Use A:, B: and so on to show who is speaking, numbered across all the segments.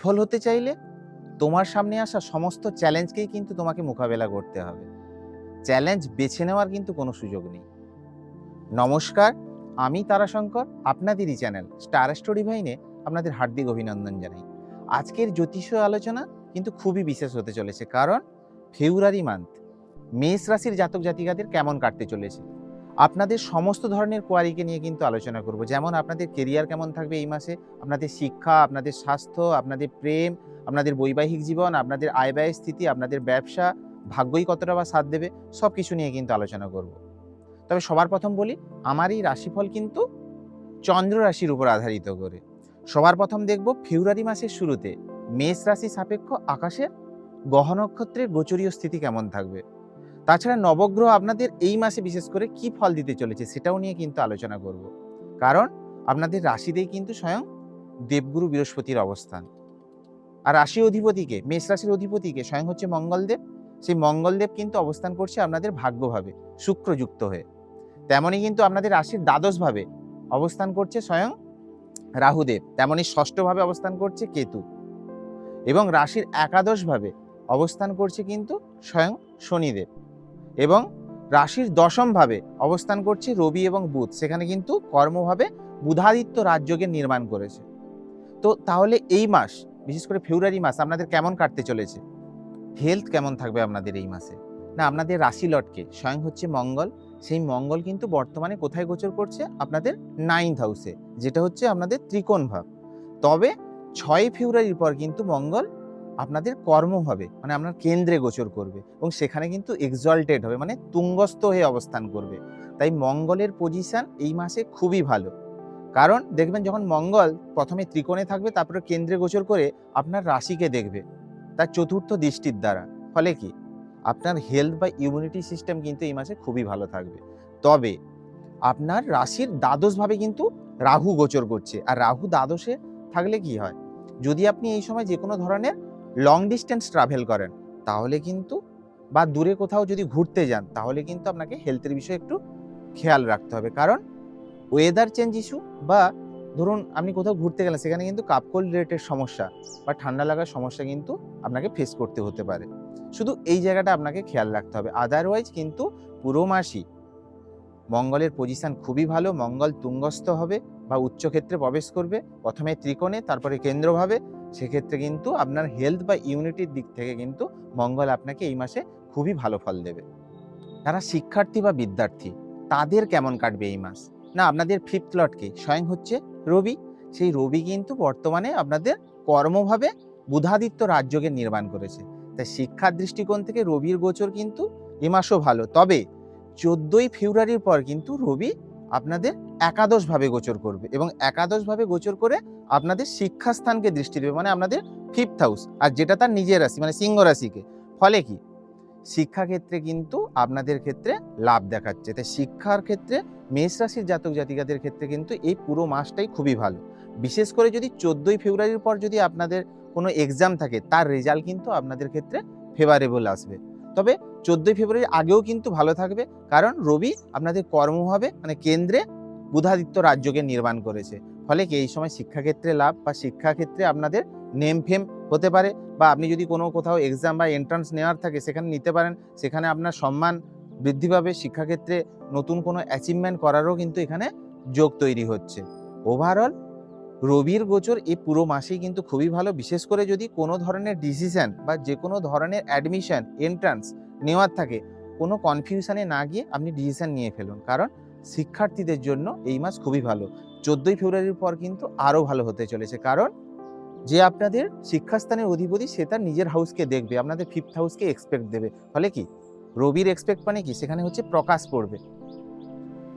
A: সফল হতে চাইলে তোমার সামনে আসা সমস্ত চ্যালেঞ্জকেই কিন্তু তোমাকে মোকাবেলা করতে হবে। চ্যালেঞ্জ বেছে নেওয়ার কিন্তু কোনো সুযোগ নেই। নমস্কার, আমি তারাশঙ্কর, আপনাদেরই চ্যানেল স্টার স্টোরি ভাইনে আপনাদের হার্দিক অভিনন্দন জানাই। আজকের জ্যোতিষ আলোচনা কিন্তু খুবই বিশেষ হতে চলেছে, কারণ ফেব্রুয়ারি মান্থ মেষ রাশির জাতক জাতিকাদের কেমন কাটতে চলেছে? আপনাদের সমস্ত ধরনের কোয়ারিকে নিয়ে কিন্তু আলোচনা করব। যেমন আপনাদের কেরিয়ার কেমন থাকবে এই মাসে? আপনাদের শিক্ষা, আপনাদের স্বাস্থ্য, আপনাদের প্রেম, আপনাদের বৈবাহিক জীবন, আপনাদের আয় ব্যয় স্থিতি, আপনাদের ব্যবসা, ভাগ্যই কতটা বা সাথ দেবে সব কিছু নিয়ে কিন্তু আলোচনা করব। তবে সবার প্রথম বলি, আমার এই রাশিফল কিন্তু চন্দ্র রাশির উপর আধারিত করে। সবার প্রথম দেখব ফেব্রুয়ারি মাসের শুরুতে মেষ রাশি সাপেক্ষ আকাশের গহ নক্ষত্রের গোচরীয় স্থিতি কেমন থাকবে? তাছাড়া নবগ্রহ আপনাদের এই মাসে বিশেষ করে কি ফল দিতে চলেছে সেটাও নিয়ে কিন্তু আলোচনা করব। কারণ আপনাদের রাশিতেই কিন্তু স্বয়ং দেবগুরু বৃহস্পতির অবস্থান। আর রাশি অধিপতিকে, মেষ রাশির অধিপতিকে স্বয়ং হচ্ছে মঙ্গলদেব। সেই মঙ্গলদেব কিন্তু অবস্থান করছে আপনাদের ভাগ্যভাবে, শুক্রযুক্ত হয়ে। তেমনই কিন্তু আপনাদের রাশির দ্বাদশভাবে অবস্থান করছে স্বয়ং রাহুদেব। তেমনই ষষ্ঠভাবে অবস্থান করছে কেতু। এবং রাশির একাদশভাবে অবস্থান করছে কিন্তু স্বয়ং শনিদেব। এবং রাশির দশমভাবে অবস্থান করছে রবি এবং বুধ। সেখানে কিন্তু কর্মভাবে বুধাদিত্য রাজযোগের নির্মাণ করেছে। তো তাহলে এই মাস, বিশেষ করে ফেব্রুয়ারি মাস, আপনাদের কেমন কাটতে চলেছে? হেলথ কেমন থাকবে আপনাদের এই মাসে? না, আপনাদের রাশি লটকে। স্বয়ং হচ্ছে মঙ্গল। সেই মঙ্গল কিন্তু বর্তমানে কোথায় গোচর করছে? আপনাদের নাইন্থ হাউসে যেটা হচ্ছে আপনাদের ত্রিকোণ ভাব। তবে ছয় ফেব্রুয়ারির পর কিন্তু মঙ্গল আপনাদের কর্ম হবে মানে আপনার কেন্দ্রে গোচর করবে এবং সেখানে কিন্তু এক্সল্টেড হবে মানে তুঙ্গস্থ হয়ে অবস্থান করবে। তাই মঙ্গলের পজিশন এই মাসে খুবই ভালো। কারণ দেখবেন যখন মঙ্গল প্রথমে ত্রিকোণে থাকবে, তারপরে কেন্দ্রে গোচর করে আপনার রাশিকে দেখবে, তার চতুর্থ দৃষ্টির দ্বারা। ফলে কি? আপনার হেলথ বা ইমিউনিটি সিস্টেম কিন্তু এই মাসে খুবই ভালো থাকবে। তবে আপনার রাশির দ্বাদশভাবে কিন্তু রাহু গোচর করছে। আর রাহু দ্বাদশে থাকলে কি হয়? যদি আপনি এই সময় যে কোনো ধরনের লং ডিস্টেন্স ট্রাভেল করেন, তাহলে কিন্তু বা দূরে কোথাও যদি ঘুরতে যান, তাহলে কিন্তু আপনাকে হেলথের বিষয়ে একটু খেয়াল রাখতে হবে। কারণ ওয়েদার চেঞ্জ ইস্যু বা ধরুন আপনি কোথাও ঘুরতে গেলেন, সেখানে কিন্তু কাপকোল রিলেটেড সমস্যা বা ঠান্ডা লাগার সমস্যা কিন্তু আপনাকে ফেস করতে হতে পারে। শুধু এই জায়গাটা আপনাকে খেয়াল রাখতে হবে। আদারওয়াইজ কিন্তু পুরো মাসই মঙ্গলের পজিশন খুবই ভালো, মঙ্গল তুঙ্গস্থ হবে বা উচ্চক্ষেত্রে প্রবেশ করবে, প্রথমে ত্রিকোণে, তারপরে কেন্দ্রভাবে সেক্ষেত্রে কিন্তু আপনার হেলথ বা ইউনিটির দিক থেকে কিন্তু মঙ্গল আপনাকে এই মাসে খুবই ভালো ফল দেবে। যারা শিক্ষার্থী বা বিদ্যার্থী, তাদের কেমন কাটবে এই মাস? না, আপনাদের ফিফথ লটকে স্বয়ং হচ্ছে রবি। সেই রবি কিন্তু বর্তমানে আপনাদের কর্মভাবে বুধাদিত্য রাজ্যকে নির্মাণ করেছে। তাই শিক্ষার দৃষ্টিকোণ থেকে রবির গোচর কিন্তু এ মাসও ভালো। তবে চোদ্দোই ফেব্রুয়ারির পর কিন্তু রবি আপনাদের একাদশভাবে গোচর করবে এবং একাদশভাবে গোচর করে আপনাদের শিক্ষাস্থানকে দৃষ্টি দেবে মানে আপনাদের ফিফথ হাউস আর যেটা তার নিজের রাশি মানে সিংহ রাশিকে। ফলে কি? শিক্ষাক্ষেত্রে কিন্তু আপনাদের ক্ষেত্রে লাভ দেখাচ্ছে। তাই শিক্ষার ক্ষেত্রে মেষ রাশির জাতক জাতিকাদের ক্ষেত্রে কিন্তু এই পুরো মাসটাই খুবই ভালো। বিশেষ করে যদি চোদ্দোই ফেব্রুয়ারির পর যদি আপনাদের কোনো এক্সাম থাকে, তার রেজাল্ট কিন্তু আপনাদের ক্ষেত্রে ফেভারেবল আসবে। তবে চোদ্দোই ফেব্রুয়ারি আগেও কিন্তু ভালো থাকবে, কারণ রবি আপনাদের কর্ম হবে মানে কেন্দ্রে বুধাদিত্য রাজ্যকে নির্মাণ করেছে। ফলে কি এই সময় শিক্ষাক্ষেত্রে লাভ বা শিক্ষাক্ষেত্রে আপনাদের নেম ফেম হতে পারে বা আপনি যদি কোনো কোথাও এক্সাম বা এন্ট্রান্স নেওয়ার থাকে, সেখানে নিতে পারেন। সেখানে আপনার সম্মান বৃদ্ধি পাবে। শিক্ষাক্ষেত্রে নতুন কোনো অ্যাচিভমেন্ট করারও কিন্তু এখানে যোগ তৈরি হচ্ছে। ওভারঅল রবির গোচর এই পুরো মাসেই কিন্তু খুবই ভালো। বিশেষ করে যদি কোনো ধরনের ডিসিশন বা যে কোনো ধরনের অ্যাডমিশন এন্ট্রান্স নেওয়ার থাকে, কোনো কনফিউশনে না গিয়ে আপনি ডিসিশন নিয়ে ফেলুন। কারণ শিক্ষার্থীদের জন্য এই মাস খুবই ভালো। চোদ্দোই ফেব্রুয়ারির পর কিন্তু আরও ভালো হতে চলেছে। কারণ যে আপনাদের শিক্ষাস্থানের অধিপতি, সে তার নিজের হাউসকে দেখবে, আপনাদের ফিফথ হাউসকে এক্সপেক্ট দেবে। ফলে কি? রবির এক্সপেক্ট মানে কি? সেখানে হচ্ছে প্রকাশ পড়বে।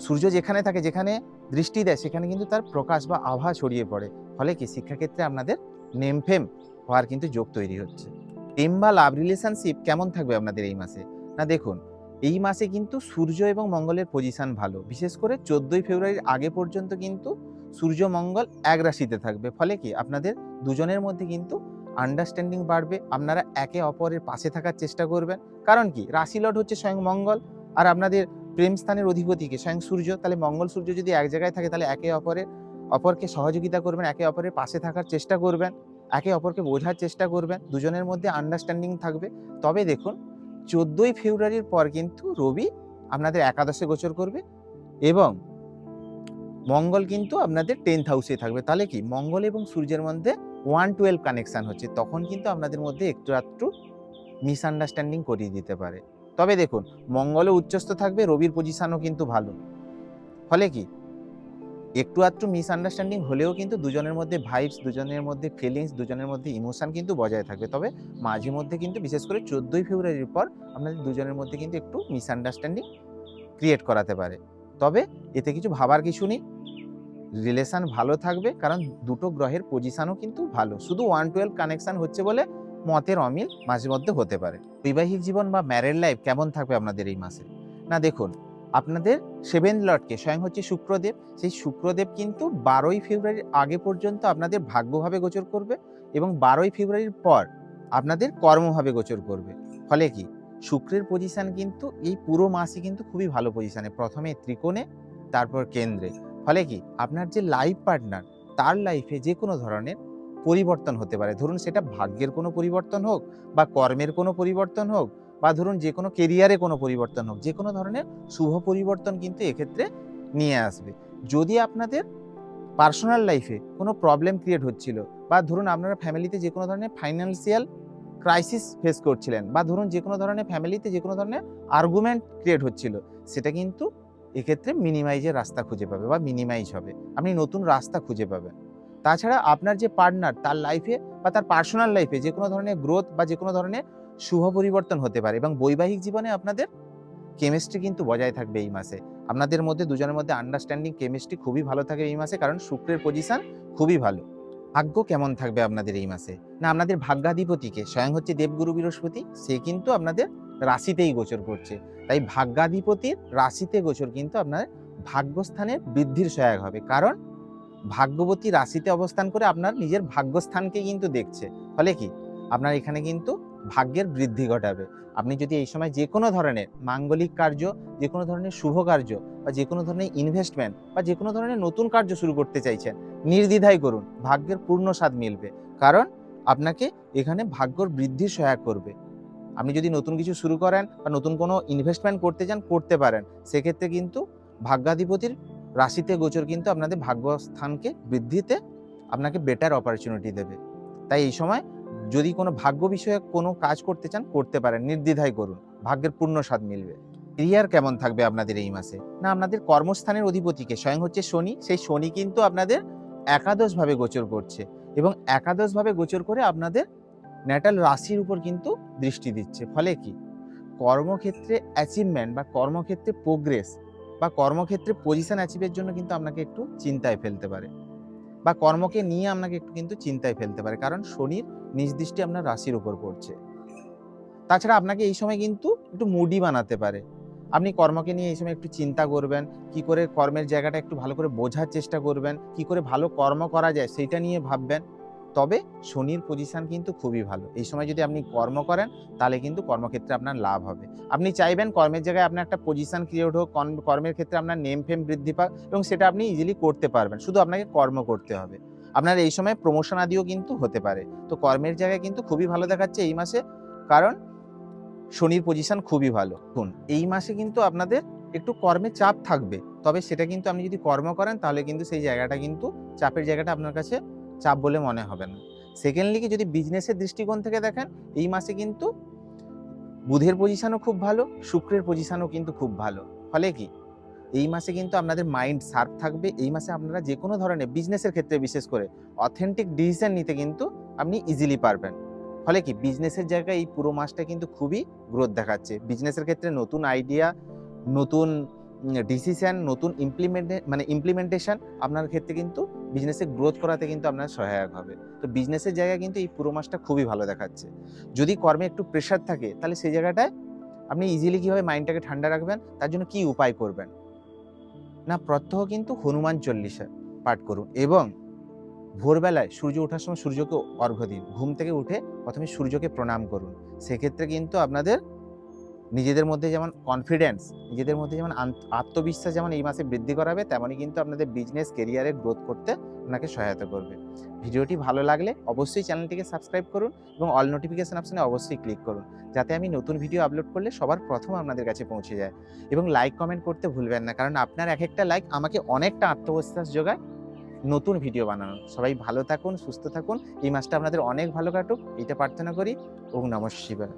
A: সূর্য যেখানে থাকে, যেখানে দৃষ্টি দেয়, সেখানে কিন্তু তার প্রকাশ বা আভা ছড়িয়ে পড়ে। ফলে কি? শিক্ষাক্ষেত্রে আপনাদের নেমফেম হওয়ার কিন্তু যোগ তৈরি হচ্ছে। প্রেম বা লাভ রিলেশনশিপ কেমন থাকবে আপনাদের এই মাসে? না দেখুন এই মাসে কিন্তু সূর্য এবং মঙ্গলের পজিশন ভালো। বিশেষ করে চোদ্দোই ফেব্রুয়ারির আগে পর্যন্ত কিন্তু সূর্য, মঙ্গল এক রাশিতে থাকবে। ফলে কি? আপনাদের দুজনের মধ্যে কিন্তু আন্ডারস্ট্যান্ডিং বাড়বে। আপনারা একে অপরের পাশে থাকার চেষ্টা করবেন। কারণ কি? রাশি লট হচ্ছে স্বয়ং মঙ্গল। আর আপনাদের প্রেম স্থানের অধিপতিকে স্বয়ং সূর্য। তাহলে মঙ্গল সূর্য যদি এক জায়গায় থাকে, তাহলে একে অপরের, অপরকে সহযোগিতা করবেন, একে অপরের পাশে থাকার চেষ্টা করবেন, একে অপরকে বোঝার চেষ্টা করবেন। দুজনের মধ্যে আন্ডারস্ট্যান্ডিং থাকবে। তবে দেখুন চোদ্দোই ফেব্রুয়ারির পর কিন্তু রবি আপনাদের একাদশে গোচর করবে এবং মঙ্গল কিন্তু আপনাদের টেন্থ হাউসে থাকবে। তাহলে কি? মঙ্গল এবং সূর্যের মধ্যে ওয়ান টুয়েলভ কানেকশান হচ্ছে। তখন কিন্তু আপনাদের মধ্যে একটু একটু মিসআন্ডারস্ট্যান্ডিং করিয়ে দিতে পারে। তবে দেখুন মঙ্গলে উচ্চস্থ থাকবে, রবির পজিশনও কিন্তু ভালো। ফলে কি? একটু আধটু মিসআন্ডারস্ট্যান্ডিং হলেও কিন্তু দুজনের মধ্যে ভাইবস দুজনের মধ্যে ফিলিংস দুজনের মধ্যে ইমোশন কিন্তু বজায় থাকবে। তবে মাঝে মধ্যে কিন্তু বিশেষ করে চোদ্দোই ফেব্রুয়ারির পর আপনাদের দুজনের মধ্যে কিন্তু একটু মিসআন্ডারস্ট্যান্ডিং ক্রিয়েট করাতে পারে। তবে এতে কিছু ভাবার কিছু নেই। রিলেশান ভালো থাকবে কারণ দুটো গ্রহের পজিশনও কিন্তু ভালো। শুধু ওয়ান টুয়েলভ কানেকশান হচ্ছে বলে মতের অমিল মাঝে মধ্যে হতে পারে। বৈবাহিক জীবন বা ম্যারেড লাইফ কেমন থাকবে আপনাদের এই মাসে? না, দেখুন আপনাদের সেভেন লর্ডকে, স্বয়ং হচ্ছে শুক্রদেব। সেই শুক্রদেব কিন্তু বারোই ফেব্রুয়ারির আগে পর্যন্ত আপনাদের ভাগ্যভাবে গোচর করবে এবং বারোই ফেব্রুয়ারির পর আপনাদের কর্মভাবে গোচর করবে। ফলে কি? শুক্রের পজিশান কিন্তু এই পুরো মাসই কিন্তু খুবই ভালো পজিশানে প্রথমে ত্রিকোণে, তারপর কেন্দ্রে। ফলে কি? আপনার যে লাইফ পার্টনার তার লাইফে যে কোনো ধরনের পরিবর্তন হতে পারে। ধরুন সেটা ভাগ্যের কোনো পরিবর্তন হোক বা কর্মের কোনো পরিবর্তন হোক বা ধরুন যে কোনো কেরিয়ারে কোনো পরিবর্তন হোক, যে কোনো ধরনের শুভ পরিবর্তন কিন্তু এক্ষেত্রে নিয়ে আসবে। যদি আপনাদের পার্সোনাল লাইফে কোনো প্রবলেম ক্রিয়েট হচ্ছিল বা ধরুন আপনারা ফ্যামিলিতে যে কোনো ধরনের ফাইন্যান্সিয়াল ক্রাইসিস ফেস করছিলেন বা ধরুন যে কোনো ধরনের ফ্যামিলিতে যে কোনো ধরনের আর্গুমেন্ট ক্রিয়েট হচ্ছিল, সেটা কিন্তু এক্ষেত্রে মিনিমাইজের রাস্তা খুঁজে পাবে বা মিনিমাইজ হবে। আপনি নতুন রাস্তা খুঁজে পাবেন। তাছাড়া আপনার যে পার্টনার তার লাইফে বা তার পার্সোনাল লাইফে যে কোনো ধরনের গ্রোথ বা যে কোনো ধরনের শুভ পরিবর্তন হতে পারে এবং বৈবাহিক জীবনে আপনাদের কেমিস্ট্রি কিন্তু বজায় থাকবে এই মাসে। আপনাদের মধ্যে দুজনের মধ্যে আন্ডারস্ট্যান্ডিং কেমিস্ট্রি খুবই ভালো থাকবে এই মাসে কারণ শুক্রের পজিশন খুবই ভালো। ভাগ্য কেমন থাকবে আপনাদের এই মাসে? না, আপনাদের ভাগ্যাধিপতিকে, স্বয়ং হচ্ছে দেবগুরু বৃহস্পতি, সে কিন্তু আপনাদের রাশিতেই গোচর করছে। তাই ভাগ্যাধিপতির রাশিতে গোচর কিন্তু আপনার ভাগ্যস্থানের বৃদ্ধির সহায়ক হবে। কারণ ভাগ্যবতী রাশিতে অবস্থান করে আপনার নিজের ভাগ্যস্থানকে কিন্তু দেখছে। ফলে কি? আপনার এখানে কিন্তু ভাগ্যের বৃদ্ধি ঘটাবে। আপনি যদি এই সময় যে কোনো ধরনের মাঙ্গলিক কার্য, যে কোনো ধরনের শুভ কার্য বা যে কোনো ধরনের ইনভেস্টমেন্ট বা যে কোনো ধরনের নতুন কার্য শুরু করতে চাইছেন, নির্দ্বিধায় করুন। ভাগ্যের পূর্ণ স্বাদ মিলবে। কারণ আপনাকে এখানে ভাগ্যর বৃদ্ধির সহায়ক করবে। আপনি যদি নতুন কিছু শুরু করেন বা নতুন কোনো ইনভেস্টমেন্ট করতে চান, করতে পারেন। সেক্ষেত্রে কিন্তু ভাগ্যাধিপতির রাশিতে গোচর কিন্তু আপনাদের ভাগ্যস্থানকে বৃদ্ধিতে আপনাকে বেটার অপরচুনিটি দেবে। তাই এই সময় যদি কোনো ভাগ্য বিষয়ে কোনো কাজ করতে চান, করতে পারেন। নির্দ্বিধায় করুন। ভাগ্যের পূর্ণ স্বাদ মিলবে। ক্রিয়ার কেমন থাকবে আপনাদের এই মাসে? না, আপনাদের কর্মস্থানের অধিপতিকে। স্বয়ং হচ্ছে শনি। সেই শনি কিন্তু আপনাদের একাদশভাবে গোচর করছে এবং একাদশভাবে গোচর করে আপনাদের ন্যাটাল রাশির উপর কিন্তু দৃষ্টি দিচ্ছে। ফলে কি? কর্মক্ষেত্রে অ্যাচিভমেন্ট বা কর্মক্ষেত্রে প্রোগ্রেস বা কর্মক্ষেত্রে পজিশন অ্যাচিভের জন্য কিন্তু আপনাকে একটু চিন্তায় ফেলতে পারে বা কর্মকে নিয়ে আপনাকে একটু কিন্তু চিন্তায় ফেলতে পারে। কারণ শনির নিজ দৃষ্টি আপনার রাশির উপর পড়ছে। তাছাড়া আপনাকে এই সময় কিন্তু একটু মুডি বানাতে পারে। আপনি কর্মকে নিয়ে এই সময় একটু চিন্তা করবেন, কি করে কর্মের জায়গাটা একটু ভালো করে বোঝার চেষ্টা করবেন, কি করে ভালো কর্ম করা যায় সেইটা নিয়ে ভাববেন। তবে শনির পজিশান কিন্তু খুবই ভালো। এই সময় যদি আপনি কর্ম করেন, তাহলে কিন্তু কর্মক্ষেত্রে আপনার লাভ হবে। আপনি চাইবেন কর্মের জায়গায় আপনার একটা পজিশন ক্রিয়েট হোক কর্মের ক্ষেত্রে আপনার নেম ফেম বৃদ্ধি পাক এবং সেটা আপনি ইজিলি করতে পারবেন। শুধু আপনাকে কর্ম করতে হবে। আপনার এই সময় প্রমোশন আদিও কিন্তু হতে পারে। তো কর্মের জায়গায় কিন্তু খুবই ভালো দেখাচ্ছে এই মাসে, কারণ শনির পজিশন খুবই ভালো। শুন এই মাসে কিন্তু আপনাদের একটু কর্মে চাপ থাকবে, তবে সেটা কিন্তু আপনি যদি কর্ম করেন, তাহলে কিন্তু সেই জায়গাটা কিন্তু, চাপের জায়গাটা আপনার কাছে চাপ বলে মনে হবে না। সেকেন্ডলি কি যদি বিজনেসের দৃষ্টিকোণ থেকে দেখেন, এই মাসে কিন্তু বুধের পজিশানও খুব ভালো, শুক্রের পজিশানও কিন্তু খুব ভালো। ফলে কি? এই মাসে কিন্তু আপনাদের মাইন্ড শার্প থাকবে, এই মাসে আপনারা যে কোনো ধরনের বিজনেসের ক্ষেত্রে বিশেষ করে অথেন্টিক ডিসিশন নিতে কিন্তু আপনি ইজিলি পারবেন। ফলে কি? বিজনেসের জায়গায় এই পুরো মাসটা কিন্তু খুবই গ্রোথ দেখাচ্ছে। বিজনেসের ক্ষেত্রে নতুন আইডিয়া নতুন ডিসিশন নতুন ইমপ্লিমেন্টে মানে ইমপ্লিমেন্টেশন আপনার ক্ষেত্রে কিন্তু বিজনেসে গ্রোথ করাতে কিন্তু আপনার সহায়ক হবে। তো বিজনেসের জায়গায় কিন্তু এই পুরো মাসটা খুবই ভালো দেখাচ্ছে। যদি কর্মে একটু প্রেশার থাকে, তাহলে সেই জায়গাটায় আপনি ইজিলি কীভাবে মাইন্ডটাকে ঠান্ডা রাখবেন, তার জন্য কি উপায় করবেন? না প্রত্যহ কিন্তু হনুমান চল্লিশা পাঠ করুন এবং ভোরবেলায় সূর্য ওঠার সময় সূর্যকে অর্ঘ্য দিন। ঘুম থেকে উঠে প্রথমে সূর্যকে প্রণাম করুন। সেক্ষেত্রে কিন্তু আপনাদের নিজেদের মধ্যে যেমন কনফিডেন্স নিজেদের মধ্যে যেমন আত্মবিশ্বাস যেমন এই মাসে বৃদ্ধি করাবে, তেমনই কিন্তু আপনাদের বিজনেস কেরিয়ারে গ্রোথ করতে আপনাকে সহায়তা করবে। ভিডিওটি ভালো লাগলে অবশ্যই চ্যানেলটিকে সাবস্ক্রাইব করুন এবং অল নোটিফিকেশন অপশনে অবশ্যই ক্লিক করুন, যাতে আমি নতুন ভিডিও আপলোড করলে সবার প্রথম আপনাদের কাছে পৌঁছে যায়। এবং লাইক কমেন্ট করতে ভুলবেন না, কারণ আপনার এক একটা লাইক আমাকে অনেকটা আত্মবিশ্বাস যোগায় নতুন ভিডিও বানানো সবাই ভালো থাকুন, সুস্থ থাকুন, এই মাসটা আপনাদের অনেক ভালো কাটুক, এটা প্রার্থনা করি, ওম নমঃ শিবায়।